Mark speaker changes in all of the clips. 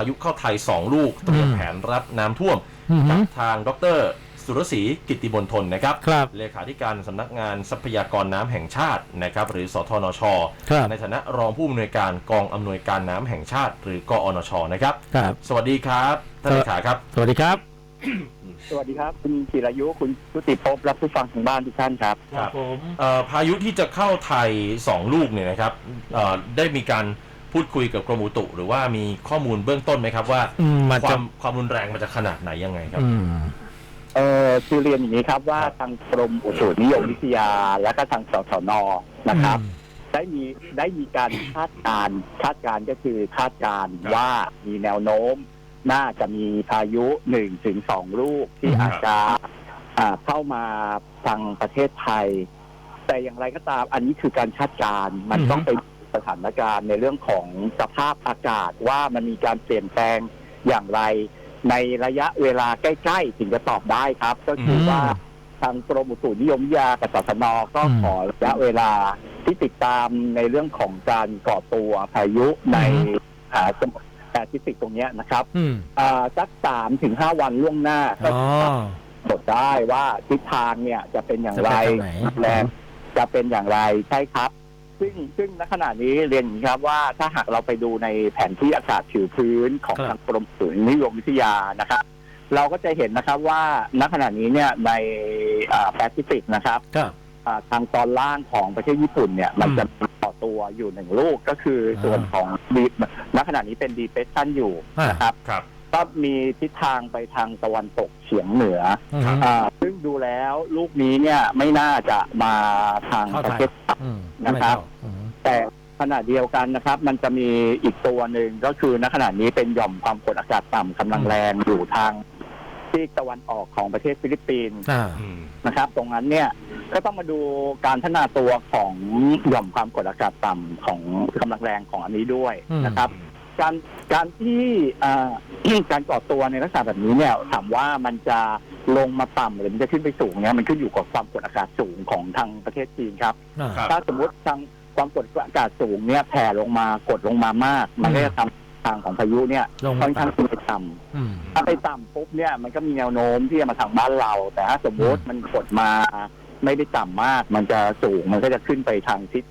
Speaker 1: พายุเข้าไทย 2 ลูกเตรียม
Speaker 2: อืม
Speaker 1: แผนรับน้ำท่วม
Speaker 2: อือหื
Speaker 1: กั
Speaker 2: อบ
Speaker 1: ทางดร สุรศรีกิตติบนทนนะครับ
Speaker 2: ครับ
Speaker 1: เลขาธิการสำนักงานทรัพยากรน้ำแห่งชาตินะครับ หรือสทนช
Speaker 2: ครับ
Speaker 1: ในฐานะรองผู้อำนวยการกองอำนวยการน้ำแห่งชาติ หรือกอนชนะครับ
Speaker 2: ครับ
Speaker 1: สวัสดีครับท่านเลขาครับ
Speaker 2: สวัสดีครับ
Speaker 3: สวัสดีครับ คุณจิรายุคุณชุติภพและผู้ฟังทางบ้านทุกท่านครับ
Speaker 1: ครับ
Speaker 2: ผม
Speaker 1: เอ่อพายุที่จะเข้าไทย 2 ลูกเนี่ยนะครับเอ่อได้มีการ พูดคุยกับกรมอุตุหรือว่ามีข้อมูลเบื้องต้นไหมครับ ว่า
Speaker 2: อืมมัน
Speaker 1: ควา
Speaker 2: จะ
Speaker 1: มความรุนแรงมันจะขนาดไหนยังไงครับ
Speaker 2: อืม
Speaker 3: เอ่อคือเรียนอย่างนี้ครับว่า
Speaker 1: ครับ
Speaker 3: ทางกรมอุตุนิยมวิทยาและก็ทางสสนนะครับ ได้มีได้มีการคาดการณ์คาดการณ์ก็คือคาดการณ์ว่ามีแนวโน้ม น่าจะมีพายุหนึ่งถึงสองลูกที่
Speaker 2: อืม
Speaker 3: อาจจะอ่าเข้ามาทางประเทศไทย แต่อย่างไรก็ตามอันนี้คือการคาดการณ์มันต้องไป สถานการณ์ในเรื่องของสภาพอากาศว่ามันมีการเปลี่ยนแปลงอย่างไร ในระยะเวลาใกล้ๆถึงจะตอบได้ครับ ก็คือ
Speaker 2: อืม
Speaker 3: ว่าทางกรมอุตุนิยมวิทยากับสสนก็
Speaker 2: อืม
Speaker 3: ขอระยะเวลาที่ติดตามในเรื่องของการก่อตัวพายุใน
Speaker 2: อืม
Speaker 3: หาสมุทรแปซิฟิกตรงเนี้ยนะครับ
Speaker 2: อืม
Speaker 3: อ่าสักสามถึงห้าวันล่วงหน้าก็
Speaker 2: อ๋อ
Speaker 3: กดได้ว่าทิศทางเนี่ยจะเป็นอย่างไร
Speaker 2: จะไปทางไหน
Speaker 3: แรงจะเป็นอย่างไรใช่ครับ ซึ่งซึ่งณขณะนี้เรียนอย่างนี้ครับว่าถ้าหากเราไปดูในแผนที่อากาศผิวพื้นของ
Speaker 2: ครับ
Speaker 3: ทางกรมอุตุนิยมวิทยานะครับ เราก็จะเห็นนะครับว่าณขณะนี้เนี่ยในแปซิฟิกนะครับ
Speaker 2: ครับ
Speaker 3: อ่าทางตอนล่างของประเทศญี่ปุ่นเนี่ยมันจะมีต่อตัวอยู่หนึ่งลูกก็คือส่วนของดีณขณะนี้เป็นดีเ e สชันอยู่
Speaker 2: อ่า
Speaker 3: นะครับ
Speaker 1: ครับ
Speaker 3: ก็มีทิศทางไปทางตะวันตกเฉียงเหนือ
Speaker 2: อืม
Speaker 3: อ่าซึ่งดูแล้วลูกนี้เนี่ยไม่น่าจะมาทาง
Speaker 2: เข้า
Speaker 3: ประ
Speaker 2: ไทย
Speaker 3: เทศไทย
Speaker 2: อืม
Speaker 3: นะครับ
Speaker 2: ไม่เข้าอืม
Speaker 3: แต่ขณะเดียวกันนะครับ มันจะมีอีกตัวหนึ่งก็คือณขณะนี้เป็นหย่อมความกดอากาศต่ำกำลังแรงอยู่ทางที่ตะวันออกของประเทศฟิลิปปินส์
Speaker 2: อ่า
Speaker 1: อืม
Speaker 3: นะครับตรงนั้นเนี่ยก็ต้องมาดูการพัฒนาตัวของหย่อมความกดอากาศต่ำของกำลังแรงของอันนี้ด้วยนะครับ การการที่อ่า การก่อตัวในลักษณะแบบนี้เนี่ยถามว่ามันจะลงมาต่ำหรือมันจะขึ้นไปสูงเนี่ยมันขึ้นอยู่กับความกดอากาศสูงของทางประเทศจีนครับ
Speaker 2: อ่า
Speaker 1: ครับ
Speaker 3: ถ้าสมมติทางความกดอากาศสูงเนี่ยแผ่ลงมากดลงมามาก มันก็จะทำทางของพายุเนี่ย
Speaker 2: ลง
Speaker 3: ค่
Speaker 2: มา
Speaker 3: อนข้าง
Speaker 2: ต่
Speaker 3: ขึ้นไปต่ำำ
Speaker 2: อืม
Speaker 3: ถ้าไปต่ำปุ๊บเนี่ยมันก็มีแนวโน้มที่จะมาทางบ้านเรา แต่ถ้าสมมติมันกดมาไม่ได้ต่ำมาก มันจะสูงมันก็จะขึ้นไปทางทิศ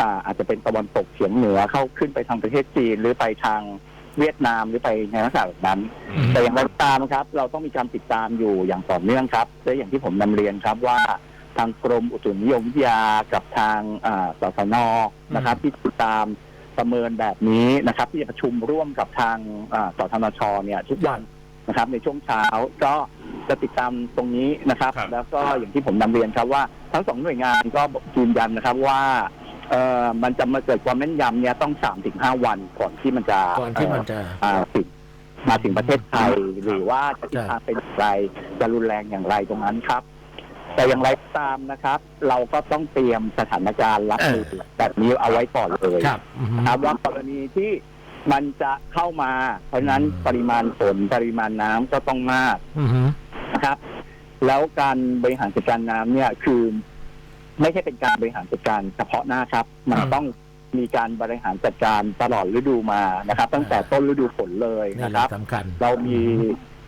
Speaker 3: อ่าอาจจะเป็นตะวันตกเฉียงเหนือเข้าขึ้นไปทางประเทศจีนหรือไปทางเวียดนามหรือไปในลักษณะแบบนั้น
Speaker 1: อืม
Speaker 3: แต่อย่างไรก็ตามครับ เราต้องมีการติดตามอยู่อย่างต่อเนื่องครับและอย่างที่ผมนำเรียนครับว่าทางกรมอุตุนิยมวิทยากับทางอ่าสสนนะครับ ที่ติดตามประเมินแบบนี้นะครับ ที่จะประชุมร่วมกับทางอ่าสทนชเนี่ยทุกวันนะครับ ในช่วงเช้าก็จะติดตามตรงนี้นะครับ
Speaker 1: ครับ
Speaker 3: แล้วก็อย่างที่ผมนำเรียนครับว่า ทั้งสองหน่วยงานก็ยืนยันนะครับว่า เอ่อมันจะมาเกิดความแม่นยำเนี่ยต้องสามถึงห้าวันก่อนที่มันจะ
Speaker 2: ก่อนที่มันจะ
Speaker 3: อ่าติดมาถึงประเทศไทยหรือว่าจะทิศทางเป็นอย่างไรจะรุนแรงอย่างไรตรงนั้นครับ แต่อย่างไรก็ตามนะครับ เราก็ต้องเตรียมสถานการณ์รับมือแบบนี้เอาไว้ก่อนเลย
Speaker 2: ครับอืม
Speaker 3: นะครับว่ากรณีที่มันจะเข้ามา เพราะฉะนั้น
Speaker 2: อืม
Speaker 3: ปริมาณฝนปริมาณน้ำก็ต้องมาก
Speaker 2: อืม
Speaker 3: นะครับ แล้วการบริหารจัดการน้ำเนี่ยคือ ไม่ใช่เป็นการบริหารจัดการเฉพาะหน้าครับ มัน
Speaker 2: ครับ
Speaker 3: ต้องมีการบริหารจัดการตลอดฤดูมานะครับ ตั้งแต่ต้นฤดูฝนเลย
Speaker 2: นี่
Speaker 3: นะ
Speaker 2: แห
Speaker 3: ค
Speaker 2: ละ
Speaker 3: รับ
Speaker 2: สำคัญ
Speaker 3: เรามี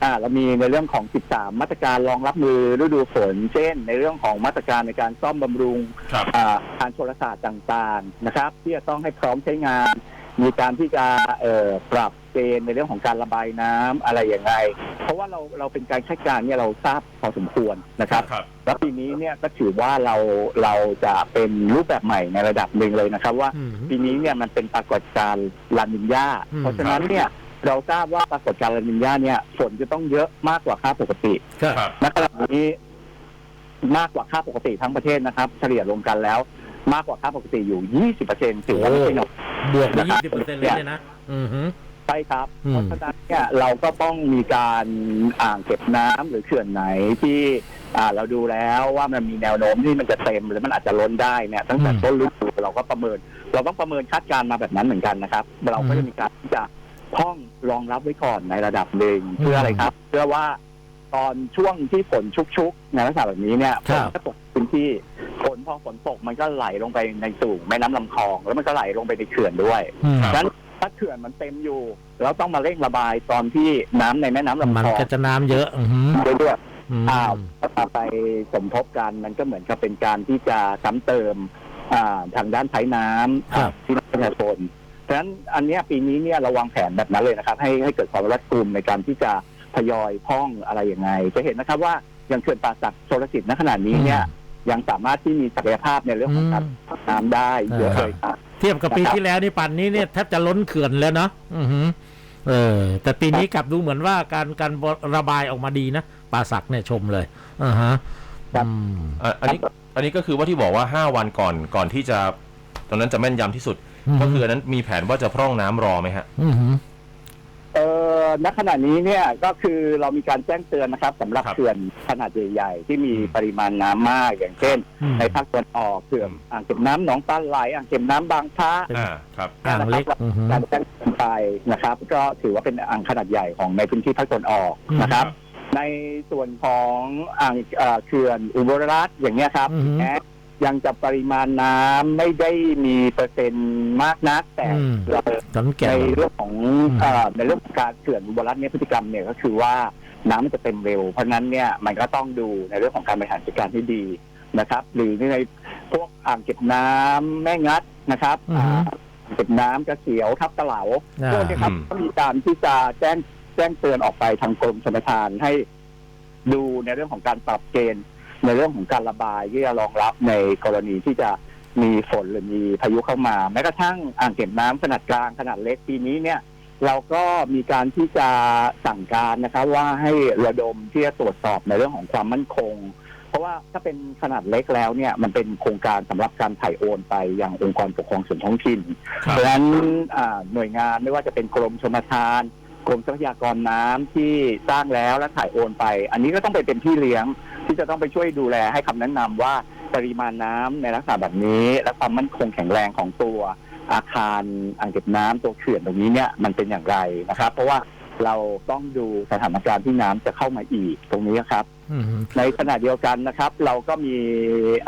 Speaker 3: อ่าเรามีในเรื่องของ 13 มาตรการรองรับมือฤดูฝน เช่น ในเรื่องของมาตรการในการซ่อมบำรุง
Speaker 1: ครับ
Speaker 3: อ่าการโทรศาสตร์ต่างๆนะครับ ที่จะต้องให้พร้อมใช้งาน มีการที่จะเอ่อปรับเกณฑ์ในเรื่องของการระบายน้ำอะไรอย่างไรเพราะว่าเราเราเป็นการคาดการณ์เนี่ยเราทราบพอสมควรนะครับ
Speaker 1: ครับ
Speaker 3: แล้วปีนี้เนี่ยก็ถือว่าเราเราจะเป็นรูปแบบใหม่ในระดับหนึ่งเลยนะครับว่า
Speaker 2: อืม
Speaker 3: ปีนี้เนี่ยมันเป็นปรากฏการณ์ลานินยา
Speaker 2: อืม
Speaker 3: เพราะฉะนั้นเนี่ยเราทราบว่าปรากฏการณ์ลานินยาเนี่ยฝนจะต้องเยอะมากกว่าค่าปกติ
Speaker 2: ครับ
Speaker 1: ครับ
Speaker 3: ณขณะนี้มากกว่าค่าปกติทั้งประเทศนะครับ เฉลี่ยรวมกันแล้ว มากกว่าค่าปกติอยู่ 20%ถือว่าไม่ใช่น้อย
Speaker 2: บวกไป
Speaker 3: นะครั
Speaker 2: ยี่
Speaker 3: บ
Speaker 2: สิบเปอร์เซ็นต์เลยเนี่ยนะ อืมฮึ
Speaker 3: ใช่ครับ
Speaker 2: อืม
Speaker 3: เพราะฉะนั้นเนี่ยเราก็ต้องมีการอ่างเก็บน้ำหรือเขื่อนไหนที่อ่าเราดูแล้วว่ามันมีแนวโน้มที่มันจะเต็มหรือมันอาจจะล้นได้เนี่ยตั้งแต่ต้นฤดูเราก็ประเมิน เราต้องประเมินคาดการณ์มาแบบนั้นเหมือนกันนะครับ เราก็จะมีการที่จะท่องรองรับไว้ก่อนในระดับหนึ่งเพื่ออะไรครับ เพื่อว่า ตอนช่วงที่ฝนชุกๆในลักษณะแบบนี้เนี่ยฝ
Speaker 2: ครั
Speaker 3: น
Speaker 2: บ
Speaker 3: ก็ตกพื้นที่ฝนพอฝนตกมันก็ไหลลงไปในสู่แม่น้ำลำคลอง แล้วมันก็ไหลลงไปในเขื่อนด้วย
Speaker 2: อืม
Speaker 1: ครับ
Speaker 3: ดังนั้นถ้าเขื่อนมันเต็มอยู่ แล้วต้องมาเร่งระบายตอนที่น้ำในแม่น้ำลำ
Speaker 2: มัน
Speaker 3: คลอง
Speaker 2: ก็จะน้ำเยอะ อือหือ
Speaker 3: เรื่อย
Speaker 2: อืม
Speaker 3: ๆอ้าวถ้าไปสมทบกันมันก็เหมือนกับเป็นการที่จะซ้ำเติมอ่าทางด้านใช้น้ำ
Speaker 2: ครับ
Speaker 3: ที่ประชาชนฉะนั้นอันเนี้ยปีนี้เนี่ยเราวางแผนแบบนั้นเลยนะครับ ให้ให้เกิดความรัดกุมในการที่จะ ทยอยพร่องอะไรอย่างไง จะเห็นนะครับว่าอย่างเขื่อนป่าสักโซลสิทธิ์ณขณะนี้เนี่ยยังสามารถที่มีศักยภาพในเรื่องของการพักน้ำได้เยอะเลยครับ
Speaker 2: เทียบกับปีที่แล้วนี่ปันนี้เนี่ยแทบจะล้นเขื่อนแล้วเนาะอือหือเออ แต่ปีนี้กลับดูเหมือนว่าการการระบายออกมาดีนะป่าสักเนี่ยชมเลยอ่าฮะ
Speaker 3: ครับ
Speaker 2: อืม
Speaker 1: อะอันนี้อันนี้ก็คือว่าที่บอกว่า5วันก่อนก่อนที่จะตอนนั้นจะแม่นยำที่สุด ก็คืออันนั้นมีแผนว่าจะพร่องน้ำรอไหมฮะ
Speaker 2: อือหือ
Speaker 3: เออณขณะนี้เนี่ยก็คือเรามีการแจ้งเตือนนะครับสำหรับ
Speaker 1: ครับ
Speaker 3: เขื่อนขนาดใหญ่ๆที่มี
Speaker 1: อืม
Speaker 3: ปริมาณน้ำมากอย่างเช่น
Speaker 2: อืม
Speaker 3: ในภาคตะวันออกเขื่อนอ่างเก็บน้ำหนองปลาไหลอ่างเก็บน้ำบางพระ
Speaker 1: อ่าครับ
Speaker 2: อ่างเล็กอือหือ
Speaker 3: การแจ้งเตือนไปนะครับ ก็ถือว่าเป็นอ่างขนาดใหญ่ของในพื้นที่ภาคตะวันออกนะครับ ในส่วนของอ่างเอ่อเขื่อนอุบลรัตน์อย่างเงี้ยครับ
Speaker 2: อือฮึ
Speaker 3: แม้ ยังจะปริมาณน้ำไม่ได้มีเปอร์เซ็นต์มากนักแต่
Speaker 2: อืม
Speaker 3: เรา
Speaker 2: ขอนแก่
Speaker 3: ใน
Speaker 2: น
Speaker 3: เรื่องของ
Speaker 2: อืม
Speaker 3: เอ่อในเรื่องของการเขื่อนอุบลรัตน์เนี่ยพฤติกรรมเนี่ยก็คือว่าน้ำมันจะเต็มเร็ว เพราะฉะนั้นเนี่ยมันก็ต้องดูในเรื่องของการบริหารจัดการที่ดีนะครับ หรือในพวกอ่างเก็บน้ำแม่งัดนะครับ
Speaker 2: อือฮึ
Speaker 3: อ่าอ่างเก็บน้ำกระเสียวทับตะเหลา
Speaker 2: อ่า
Speaker 3: พวกนี้ครับ
Speaker 1: อืม
Speaker 3: ก็มีการที่จะแจ้งแจ้งเตือนออกไปทางกรมชลประทานให้ ดูในเรื่องของการปรับเกณฑ์ ในเรื่องของการระบายที่จะรองรับในกรณีที่จะมีฝนหรือมีพายุเข้ามาแม้กระทั่งอ่างเก็บน้ำขนาดกลางขนาดเล็กปีนี้เนี่ย เราก็มีการที่จะสั่งการนะครับว่าให้ระดมที่จะตรวจสอบในเรื่องของความมั่นคง เพราะว่าถ้าเป็นขนาดเล็กแล้วเนี่ยมันเป็นโครงการสำหรับการถ่ายโอนไปยังองค์กรปกครองส่วนท้องถิ่น
Speaker 1: ครับ
Speaker 3: เพราะฉะนั้นอ่าหน่วยงานไม่ว่าจะเป็นกรมชลประทานกรมทรัพยากรน้ำที่สร้างแล้วและถ่ายโอนไป อันนี้ก็ต้องไปเป็นพี่เลี้ยง ที่จะต้องไปช่วยดูแลให้คำแนะนำว่าปริมาณน้ำในลักษณะแบบนี้ และความมั่นคงแข็งแรงของตัวอาคารอ่างเก็บน้ำตัวเขื่อนตรงนี้เนี่ยมันเป็นอย่างไรนะครับ เพราะว่าเราต้องดูสถานการณ์ที่น้ำจะเข้ามาอีกตรงนี้ครับ
Speaker 2: อือหือ
Speaker 3: ในขณะเดียวกันนะครับ เราก็มี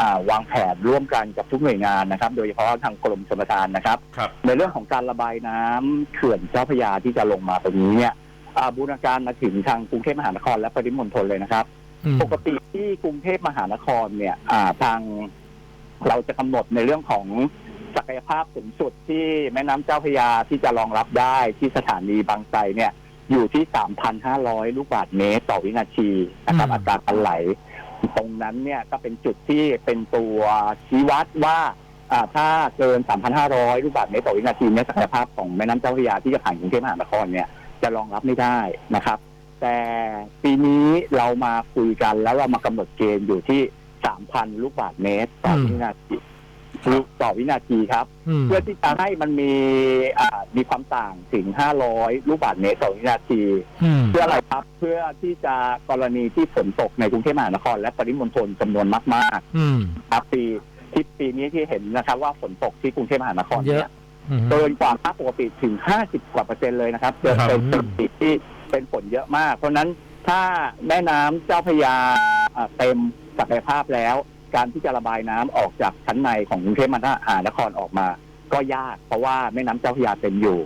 Speaker 3: อ่าวางแผนร่วมกันกับทุกหน่วยงานนะครับ โดยเฉพาะทางกรมชลประทานนะครับ
Speaker 1: ครับ
Speaker 3: ในเรื่องของการระบายน้ำเขื่อนเจ้าพระยาที่จะลงมาตรงนี้เนี่ยอ่าบูรณาการมาถึงทางกรุงเทพมหานครและปริมณฑลเลยนะครับ
Speaker 2: อืม
Speaker 3: ปกติที่กรุงเทพมหานครเนี่ยทางเราจะกำหนดในเรื่องของศักยภาพสูงสุดที่แม่น้ำเจ้าพระยาที่จะรองรับได้ที่สถานีบางไทรเนี่ย อยู่ที่ 3,500 ลูกบาศก์เมตรต่อวินาทีนะครับ
Speaker 2: อั
Speaker 3: ตราการไหล ตรงนั้นเนี่ยก็เป็นจุดที่เป็นตัวชี้วัดว่าอ่าถ้าเกิน 3,500 ลูกบาศก์เมตรต่อวินาทีเนี่ยศักยภาพของแม่น้ำเจ้าพระยาที่จะผ่านกรุงเทพมหานครเนี่ยจะรองรับไม่ได้นะครับ แต่ปีนี้เรามาคุยกันแล้วเรามากำหนดเกณฑ์อยู่ที่3,000ลูกบาศก์เมตรต่อวินาทีลูกต่อวินาทีครับ
Speaker 2: อืม
Speaker 3: เพื่อที่จะให้มันมีอ่ามีความต่างถึง500ลูกบาศก์เมตรต่อวินาที
Speaker 2: อืม
Speaker 3: เพื่ออะไรครับ เพื่อที่จะกรณีที่ฝนตกในกรุงเทพมหานคร และปริมณฑลจำนวนมาก
Speaker 2: อืม
Speaker 3: ๆครับปีที่ปีนี้ที่เห็นนะครับว่าฝนตกที่กรุงเทพมหานคร
Speaker 2: เย
Speaker 3: เนี่
Speaker 2: อะ
Speaker 3: ย
Speaker 2: อืม
Speaker 3: เกินกว่าค่าปกติถึง50กว่าเปอร์เซ็นต์เลยนะครับเกิน
Speaker 1: ครับ
Speaker 3: เป็นเป็นปีที่ เป็นฝนเยอะมาก เพราะนั้นถ้าแม่น้ำเจ้าพระยาอ่าเต็มศักยภาพแล้ว การที่จะระบายน้ำออกจากชั้นในของกรุงเทพมหานครออกมา ก็ยากเพราะว่าแม่น้ำเจ้าพระยาเต็มอยู่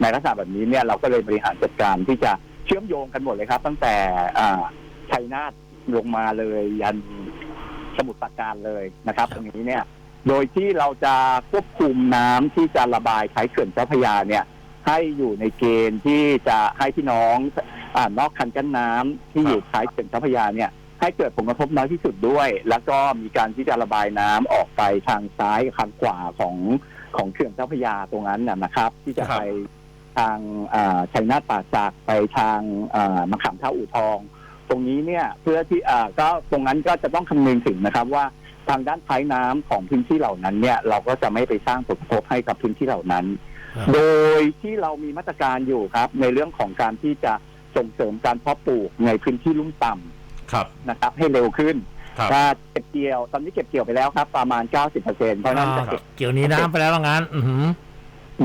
Speaker 3: ในลักษณะแบบนี้เนี่ยเราก็เลยบริหารจัดการที่จะเชื่อมโยงกันหมดเลยครับ ตั้งแต่อ่าชัยนาทลงมาเลยยันสมุทรปราการเลยนะครับ ตรงนี้เนี่ย โดยที่เราจะควบคุมน้ำที่จะระบายใช้เขื่อนเจ้าพระยาเนี่ย ให้อยู่ในเกณฑ์ที่จะให้พี่น้องอานอกคันกั้นน้ำที่อยู่ท้ายเขื่อนเจ้าพระยาเนี่ยให้เกิดผลกระทบน้อยที่สุดด้วย แล้วก็มีการที่จะระบายน้ำออกไปทางซ้ายทางขวาของของเขื่อนเจ้าพระยาตรงนั้นนะนะครับ ที่จะ
Speaker 1: ครับ
Speaker 3: ไปทางอ่าชัยนาทป่าสักไปทางอ่ามะขามเท่าอู่ทอง ตรงนี้เนี่ยเพื่อที่อ่าก็ตรงนั้นก็จะต้องคำนึงถึงนะครับว่าทางด้านท้ายน้ำของพื้นที่เหล่านั้นเนี่ยเราก็จะไม่ไปสร้างผลกระทบให้กับพื้นที่เหล่านั้น
Speaker 2: ครับ
Speaker 3: โดยที่เรามีมาตรการอยู่ครับ ในเรื่องของการที่จะส่งเสริมการเพาะปลูกในพื้นที่ลุ่มต่ำ
Speaker 1: ครับ
Speaker 3: นะครับ ให้เร็วขึ้น
Speaker 1: ครับ
Speaker 3: ถ้าเก็บเกี่ยว ตอนนี้เก็บเกี่ยวไปแล้วครับ ประมาณ 90%เพราะฉะนั้นจะเก็บ
Speaker 2: เกี่ยวนี้น้ำไปแล้วว่างั้น อือหือ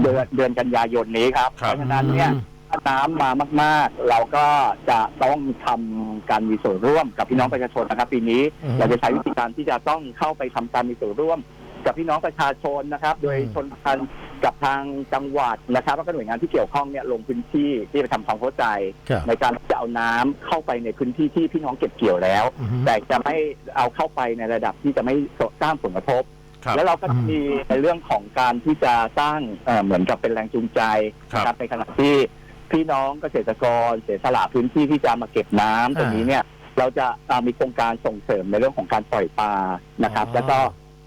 Speaker 3: เดือนเดือนกันยายนนี้ครับ
Speaker 1: ครับ
Speaker 3: เพราะฉะนั้นเนี่ยถ้าน้ำมามาก ๆ เราก็จะต้องทำการมีส่วนร่วมกับพี่น้องประชาชนนะครับ ปีนี้
Speaker 2: อืม
Speaker 3: เราจะใช้วิธีการที่จะต้องเข้าไปทำการมีส่วนร่วม กับพี่น้องประชาชนนะครับ โดย
Speaker 2: อืม
Speaker 3: ชนพันกับทางจังหวัดนะครับแล้วก็หน่วยงานที่เกี่ยวข้องเนี่ยลงพื้นที่ที่ไปทำความเข้าใจ
Speaker 2: ครับ
Speaker 3: ในการจะเอาน้ำเข้าไปในพื้นที่ที่พี่น้องเก็บเกี่ยวแล้ว
Speaker 2: อือฮึ
Speaker 3: แต่จะไม่เอาเข้าไปในระดับที่จะไม่สร้างผลกระทบ
Speaker 1: ครับ
Speaker 3: แล้วเราก็
Speaker 2: อืม
Speaker 3: มีในเรื่องของการที่จะสร้างเอ่อเหมือนกับเป็นแรงจูงใจนะค
Speaker 1: ครั
Speaker 3: รับบในขณะที่พี่น้องเกษตรกรเสียสละพื้นที่ที่จะมาเก็บน้ำตรงนี้เนี่ยเราจะเอ่อมีโครงการส่งเสริมในเรื่องของการปล่อยปลานะครับ แล้วก็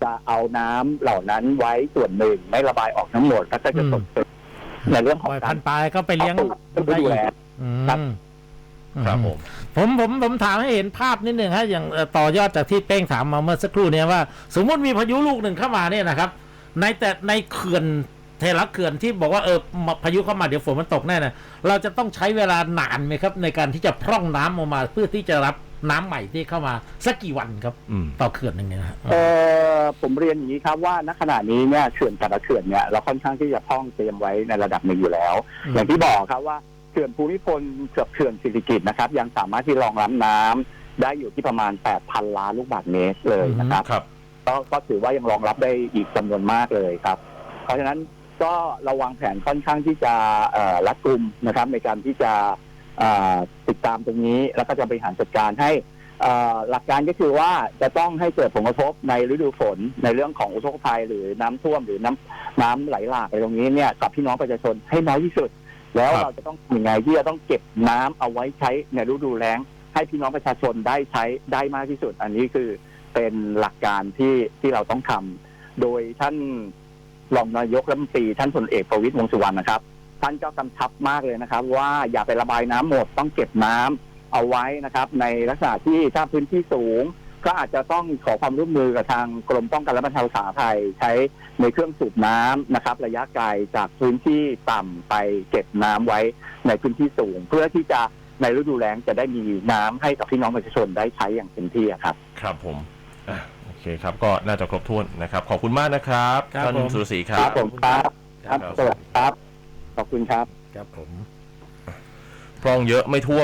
Speaker 3: จะเอาน้ำเหล่านั้นไว้ส่วนหนึ่งไม่ระบายออกทั้งหมดแล้วก็จะส่งเสริมในเรื่องข
Speaker 2: ป
Speaker 3: อง
Speaker 2: ล่อย
Speaker 3: กา
Speaker 2: พั
Speaker 3: ร
Speaker 2: นธุ์ปลาก็ไปเลี้ยง
Speaker 3: ดู
Speaker 2: ได้อี
Speaker 3: แล
Speaker 2: กอืม
Speaker 3: ครับ
Speaker 1: ครับผม
Speaker 2: ผมผมผมถามให้เห็นภาพนิดหนึ่งฮะอย่างเอ่อต่อยอดจากที่เป้งถามมาเมื่อสักครู่เนี่ยว่า สมมติมีพายุลูกหนึ่งเข้ามาเนี่ยนะครับ ในแต่ในเขื่อนเทลักเขื่อนที่บอกว่าเออมาพายุเข้ามาเดี๋ยวฝนมันตกแน่นะเราจะต้องใช้เวลานานไหมครับ ในการที่จะพร่องน้ำออกมาเพื่อที่จะรับ น้ำใหม่ที่เข้ามาสักกี่วันครับ
Speaker 1: อืม
Speaker 2: ต่อเขื่อนหนึ่งเนี่ยนะฮะ
Speaker 3: เออผมเรียนอย่างนี้ครับว่าณขณะนี้เนี่ยเขื่อนแต่ละเขื่อนเนี่ยเราค่อนข้างที่จะพร่องเตรียมไว้ในระดับหนึ่งอยู่แล้ว
Speaker 2: อืม
Speaker 3: อย่างที่บอกครับว่าเขื่อนภูมิพลเกือบเขื่อนสิริกิตนะครับ ยังสามารถที่รองรับน้ำได้อยู่ที่ประมาณ 8,000 ล้านลูกบาศก์เมตรเลยนะครับ
Speaker 1: ครับ
Speaker 3: ก็ก็ถือว่ายังรองรับได้อีกจำนวนมากเลยครับ เพราะฉะนั้นก็เราวางแผนค่อนข้างที่จะเอ่อรัดกุมนะครับ ในการที่จะเอ่อ ติดตามตรงนี้แล้วก็จะบริหารจัดการให้หลักการก็คือว่าจะต้องให้เกิดผลกระทบในฤดูฝนในเรื่องของอุทกภัยหรือน้ำท่วมหรือน้ำน้ำไหลหลากในตรงนี้เนี่ยกับพี่น้องประชาชนให้น้อยที่สุด แล้วเราจะต้องทำยังไงที่จะต้องเก็บน้ำเอาไว้ใช้ในฤดูแล้ง ให้พี่น้องประชาชนได้ใช้ได้มากที่สุด อันนี้คือเป็นหลักการที่ที่เราต้องทำโดยท่านรองนายกรัฐมนตรีท่านพลเอกประวิตรวงสุวรรณนะครับ ท่านก็กำชับมากเลยนะครับ ว่าอย่าไประบายน้ำหมดต้องเก็บน้ำเอาไว้นะครับ ในลักษณะที่ถ้าพื้นที่สูง ก็อาจจะต้องขอความร่วมมือกับทางกรมป้องกันและบรรเทาสาธารณภัยใช้ในเครื่องสูบน้ำนะครับ ระยะไกลจากพื้นที่ต่ำไปเก็บน้ำไว้ในพื้นที่สูง เพื่อที่จะในฤดูแล้งจะได้มีน้ำให้กับพี่น้องประชาชนได้ใช้อย่างเต็มที่อะครับ
Speaker 1: ครับผมอะโอเคครับ ก็น่าจะครบถ้วนนะครับ ขอบคุณมากนะครับ
Speaker 2: ครับ
Speaker 1: ท่าน
Speaker 2: ผม
Speaker 1: สุรศรีค
Speaker 3: ค
Speaker 1: รั
Speaker 3: รับบผมครับครับสวัสดีครับ ขอบคุณครับ
Speaker 2: ครับผม
Speaker 1: พร่องเยอะไม่ท่วม